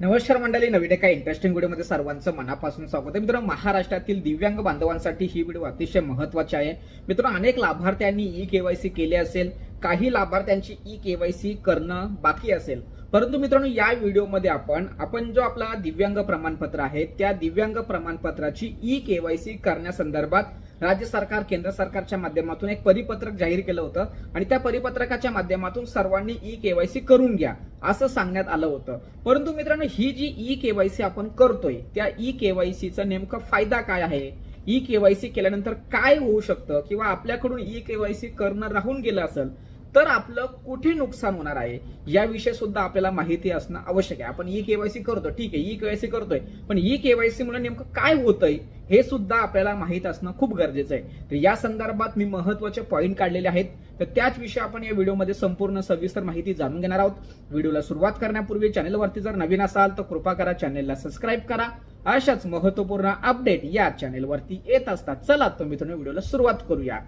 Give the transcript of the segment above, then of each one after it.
नमस्कार मंडळी नवीन एका इंटरेस्टिंग व्हिडिओमध्ये सर्वांचं मनापासून स्वागत आहे. मित्रांनो महाराष्ट्रातील दिव्यांग बांधवांसाठी ही व्हिडिओ अतिशय महत्वाची आहे. मित्रांनो अनेक लाभार्थ्यांनी ई केवायसी केले असेल काही लाभार्थ्यांची ई केवायसी करणं बाकी असेल. परंतु मित्रांनो या व्हिडिओमध्ये आपण आपण जो आपला दिव्यांग प्रमाणपत्र आहे त्या दिव्यांग प्रमाणपत्राची ई केवायसी करण्यासंदर्भात राज्य सरकार केंद्र सरकारच्या माध्यमातून एक परिपत्रक जाहीर केलं होतं आणि त्या परिपत्रकाच्या माध्यमातून सर्वांनी ई केवायसी करून घ्या असं सांगण्यात आलं होतं. परंतु मित्रांनो ही जी ई केवायसी आपण करतोय त्या ई केवायसीचा नेमका फायदा काय आहे? ई केवायसी केल्यानंतर काय होऊ शकतं? किंवा आपल्याकडून ई केवायसी करणं राहून गेलं असेल तर आपलं कुठे नुकसान होणार आहे? याविषयी सुद्धा आपल्याला माहिती असणं आवश्यक आहे. आपण ई केवायसी करतो ठीक आहे ई केवायसी करतोय. पण ई केवायसी मुळे नेमकं काय होतंय हे सुद्धा आपल्याला माहीत असणं खूप गरजेचं आहे. तर या संदर्भात मी महत्त्वाचे पॉईंट काढलेले आहेत. तर त्याच विषयी आपण या व्हिडिओमध्ये संपूर्ण सविस्तर माहिती जाणून घेणार आहोत. व्हिडिओला सुरुवात करण्यापूर्वी चॅनलवरती जर नवीन असाल तर कृपा करा चॅनेलला सबस्क्राईब करा. अशाच महत्त्वपूर्ण अपडेट या चॅनेलवरती येत असतात. चला तर मित्रांनो व्हिडिओला सुरुवात करूया.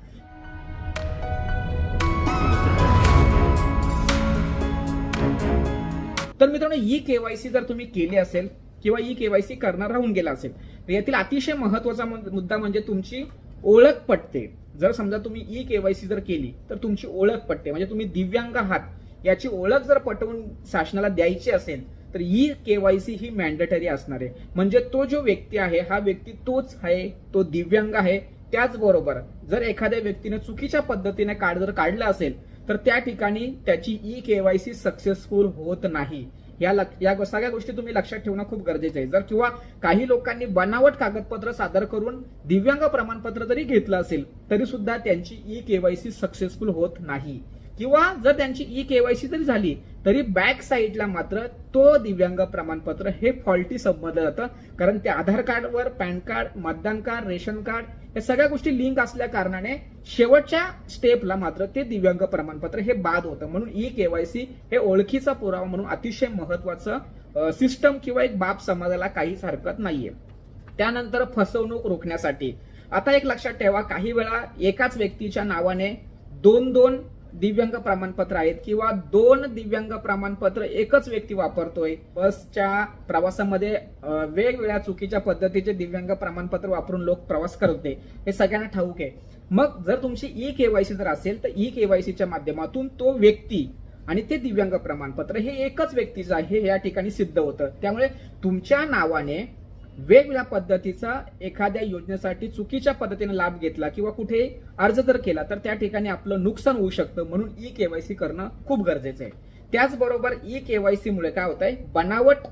तर मित्रांनो ई केवायसी जर तुम्ही केली असेल किंवा ई केवायसी करणार राहून गेला असेल तर यातील अतिशय महत्त्वाचा मुद्दा म्हणजे तुमची ओळख पटते. जर समजा तुम्ही ई केवायसी जर केली तर तुमची ओळख पटते. म्हणजे तुम्ही दिव्यांग आहात. याची ओळख जर पटवून शासनाला द्यायची असेल तर ई केवायसी ही मॅन्डेटरी असणार आहे. म्हणजे तो जो व्यक्ती आहे हा व्यक्ती तोच आहे तो दिव्यांग आहे. त्याचबरोबर जर एखाद्या व्यक्तीने चुकीच्या पद्धतीने कार्ड जर काढलं असेल तर त्या ठिकाणी त्याची ई केवायसी सक्सेसफुल होत नाही. या लक- या सगळ्या गोष्टी तुम्ही लक्षात ठेवणं खूप गरजेचं आहे. जर किंवा काही लोकांनी बनावट कागदपत्र सादर करून दिव्यांग प्रमाणपत्र जरी घेतलं असेल तरी सुद्धा त्यांची ई केवायसी सक्सेसफुल होत नाही. किंवा जर त्यांची ई केवायसी जरी झाली तरी बॅक साईडला मात्र तो दिव्यांग प्रमाणपत्र हे फॉल्टी समजलं जातं कारण ते आधार कार्डवर पॅन कार्ड मतदान कार्ड रेशन कार्ड या सगळ्या गोष्टी लिंक असल्या कारणाने शेवटच्या स्टेपला मात्र ते दिव्यांग प्रमाणपत्र हे बाद होतं. म्हणून ई केवायसी हे ओळखीचा पुरावा म्हणून अतिशय महत्वाचं सिस्टम किंवा एक बाब समाजाला काहीच हरकत नाहीये. त्यानंतर फसवणूक रोखण्यासाठी. आता एक लक्षात ठेवा काही वेळा एकाच व्यक्तीच्या नावाने दोन दोन दिव्यांग प्रमाणपत्र आहेत किंवा दोन दिव्यांग प्रमाणपत्र एकच व्यक्ती वापरतोय बसच्या प्रवासामध्ये वेगवेगळ्या चुकीच्या पद्धतीचे दिव्यांग प्रमाणपत्र वापरून लोक प्रवास करते हे सगळ्यांना ठाऊक आहे. मग जर तुमची ई केवायसी जर असेल तर ई केवायसीच्या माध्यमातून तो व्यक्ती आणि ते दिव्यांग प्रमाणपत्र हे एकच व्यक्तीचं आहे हे या ठिकाणी सिद्ध होतं. त्यामुळे तुमच्या नावाने वेगवेगळ्या पद्धतीचा एखाद्या योजनेसाठी चुकीच्या पद्धतीने लाभ घेतला किंवा कुठे अर्ज जर केला तर त्या ठिकाणी आपलं नुकसान होऊ शकतं म्हणून ई केवायसी करणं खूप गरजेचं आहे. त्याचबरोबर ई केवायसी मुळे काय होत आहे बनावट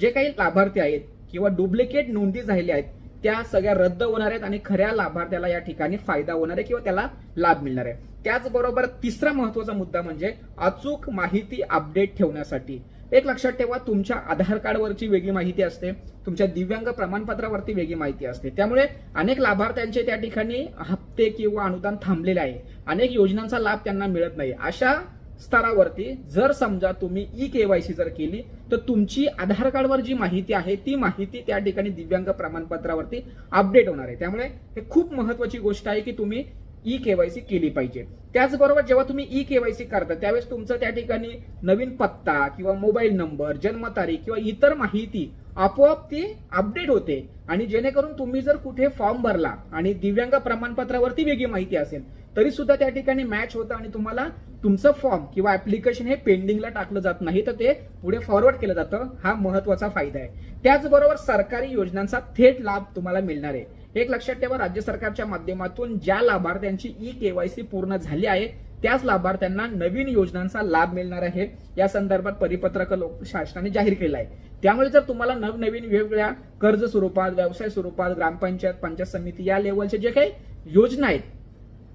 जे काही लाभार्थी आहेत किंवा डुप्लिकेट नोंदी झालेल्या आहेत त्या सगळ्या रद्द होणार आहेत आणि खऱ्या लाभार्थ्याला या ठिकाणी फायदा होणार आहे किंवा त्याला लाभ मिळणार आहे. त्याचबरोबर तिसरा महत्त्वाचा मुद्दा म्हणजे अचूक माहिती अपडेट ठेवण्यासाठी. एक लक्षात ठेवा तुमच्या आधार कार्डवरची वेगळी माहिती असते तुमच्या दिव्यांग प्रमाणपत्रावरती वेगळी माहिती असते. त्यामुळे अनेक लाभार्थ्यांचे त्या ठिकाणी हप्ते किंवा अनुदान थांबलेले आहे. अनेक योजनांचा लाभ त्यांना मिळत नाही. अशा स्तरावरती जर समजा तुम्ही ई केवायसी जर केली तर तुमची आधार कार्डवर जी माहिती आहे ती माहिती त्या ठिकाणी दिव्यांग प्रमाणपत्रावरती अपडेट होणार आहे. त्यामुळे हे खूप महत्वाची गोष्ट आहे की तुम्ही ई केवायसी केली पाहिजे. त्याचबरोबर जेव्हा तुम्ही ई केवायसी करता त्यावेळेस तुमचं त्या ठिकाणी नवीन पत्ता किंवा मोबाईल नंबर जन्मतारीख किंवा इतर माहिती आपोआप ती अपडेट होते. आणि जेणेकरून तुम्ही जर कुठे फॉर्म भरला आणि दिव्यांग प्रमाणपत्रावरती वेगळी माहिती असेल तरी सुद्धा त्या ठिकाणी मॅच होतं आणि तुम्हाला तुमचं फॉर्म किंवा ऍप्लिकेशन हे पेंडिंगला टाकलं जात नाही तर ते पुढे फॉरवर्ड केलं जातं. हा महत्त्वाचा फायदा आहे. त्याचबरोबर सरकारी योजनांचा थेट लाभ तुम्हाला मिळणार आहे. एक लक्षात ठेवा राज्य सरकारच्या माध्यमातून ज्या लाभार्थ्यांची ई केवायसी पूर्ण झाली आहे त्याच लाभार्थ्यांना नवीन योजनांचा लाभ मिळणार आहे. या संदर्भात परिपत्रक लोक शासनाने जाहीर केलं आहे. त्यामुळे जर तुम्हाला नवनवीन वेगवेगळ्या कर्ज स्वरूपात व्यवसाय स्वरूपात ग्रामपंचायत पंचायत समिती या लेवलचे जे काही योजना आहेत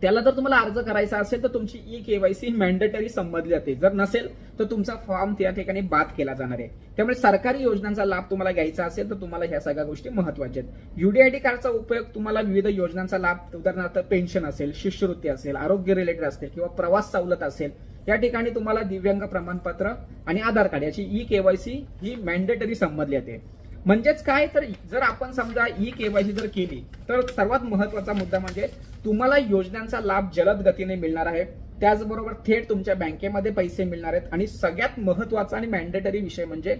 त्याला जर तुम्हाला अर्ज करायचा असेल तर तुमची ई केवायसी मॅन्डेटरी संबंधली जाते. जर नसेल तर तुमचा फॉर्म त्या ठिकाणी बाद केला जाणार आहे. त्यामुळे सरकारी योजनांचा लाभ तुम्हाला घ्यायचा असेल तर तुम्हाला ह्या सगळ्या गोष्टी महत्त्वाच्या आहेत. युडीआयडी कार्डचा उपयोग तुम्हाला विविध योजनांचा लाभ उदाहरणार्थ पेन्शन असेल शिष्यवृत्ती असेल आरोग्य रिलेटेड असेल किंवा प्रवास सवलत असेल या ठिकाणी तुम्हाला दिव्यांग प्रमाणपत्र आणि आधार कार्ड याची ई केवायसी ही मॅन्डेटरी संबंधली जाते. म्हणजेच काय तर जर आपण समजा ई केवायसी जर केली तर सर्वात महत्त्वाचा मुद्दा म्हणजे तुम्हाला योजनांचा लाभ जलद गतीने मिळणार आहे. त्याचबरोबर थेट तुमच्या बँकेमध्ये पैसे मिळणार आहेत. आणि सगळ्यात महत्त्वाचा आणि मॅन्डेटरी विषय म्हणजे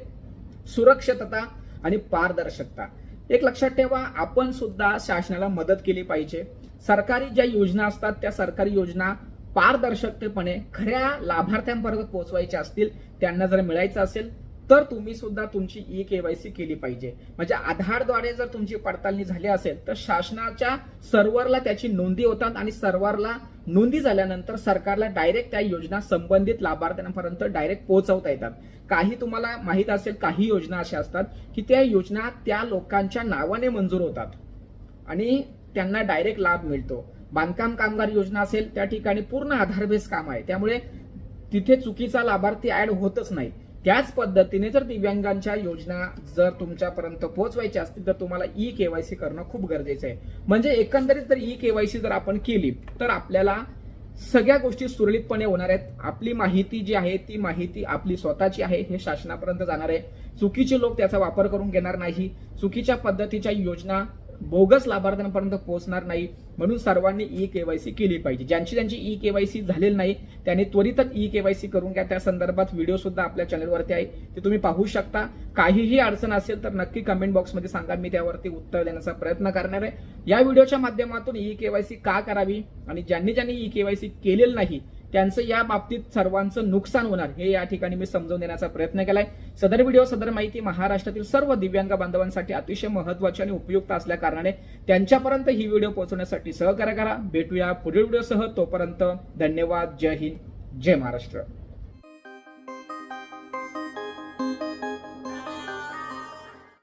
सुरक्षितता आणि पारदर्शकता. एक लक्षात ठेवा आपण सुद्धा शासनाला मदत केली पाहिजे. सरकारी ज्या योजना असतात त्या सरकारी योजना पारदर्शकतेपणे खऱ्या लाभार्थ्यांपर्यंत पोहोचवायच्या असतील त्यांना जर मिळायचं असेल तर तुम्ही सुद्धा तुमची ई केवायसी केली पाहिजे. म्हणजे आधारद्वारे जर तुमची पडताळणी झाली असेल तर शासनाच्या सर्व्हरला त्याची नोंदी होतात आणि सर्व्हरला नोंदी झाल्यानंतर सरकारला डायरेक्ट त्या योजना संबंधित लाभार्थ्यांपर्यंत डायरेक्ट पोहोचवता येतात. काही तुम्हाला माहीत असेल काही योजना अशा असतात की त्या योजना त्या लोकांच्या नावाने मंजूर होतात. आणि त्यांना डायरेक्ट लाभ मिळतो. बांधकाम कामगार योजना असेल त्या ठिकाणी पूर्ण आधारभेस काम आहे. त्यामुळे तिथे चुकीचा लाभार्थी ऍड होतच नाही. त्याच पद्धतीने जर दिव्यांगांच्या योजना जर तुमच्यापर्यंत पोहोचवायच्या असतील तर तुम्हाला ई केवायसी करणं खूप गरजेचं आहे. म्हणजे एकंदरीत जर ई केवायसी जर आपण केली तर आपल्याला सगळ्या गोष्टी सुरळीतपणे होणार आहेत. आपली माहिती जी आहे ती माहिती आपली स्वतःची आहे हे शासनापर्यंत जाणार आहे. चुकीचे लोक त्याचा वापर करून घेणार नाही. चुकीच्या पद्धतीच्या योजना बोगस लाभार्थ्यांपर्यंत पोहोचणार नाही म्हणून सर्वांनी ई केवायसी केली पाहिजे. ज्यांची ज्यांची ई केवायसी झालेली नाही त्यांनी त्वरितच ई केवायसी करून घ्या. त्या संदर्भात व्हिडिओ सुद्धा आपल्या चॅनलवरती आहे. ते तुम्ही पाहू शकता. काहीही अडचण असेल तर नक्की कमेंट बॉक्समध्ये सांगा. मी त्यावरती उत्तर देण्याचा प्रयत्न करणार आहे. या व्हिडिओच्या माध्यमातून ई केवायसी का करावी? आणि ज्यांनी ज्यांनी ई केवायसी केलेलं नाही त्यांचं या बाबतीत सर्वांचं नुकसान होणार हे या ठिकाणी मी समजून देण्याचा प्रयत्न केलाय. सदर व्हिडिओ सदर माहिती महाराष्ट्रातील सर्व दिव्यांग बांधवांसाठी अतिशय महत्वाची आणि उपयुक्त असल्या कारणाने त्यांच्यापर्यंत ही व्हिडिओ पोहोचवण्यासाठी सहकार्य करा. भेटूया पुढील व्हिडिओसह. तोपर्यंत धन्यवाद. जय हिंद. जय महाराष्ट्र.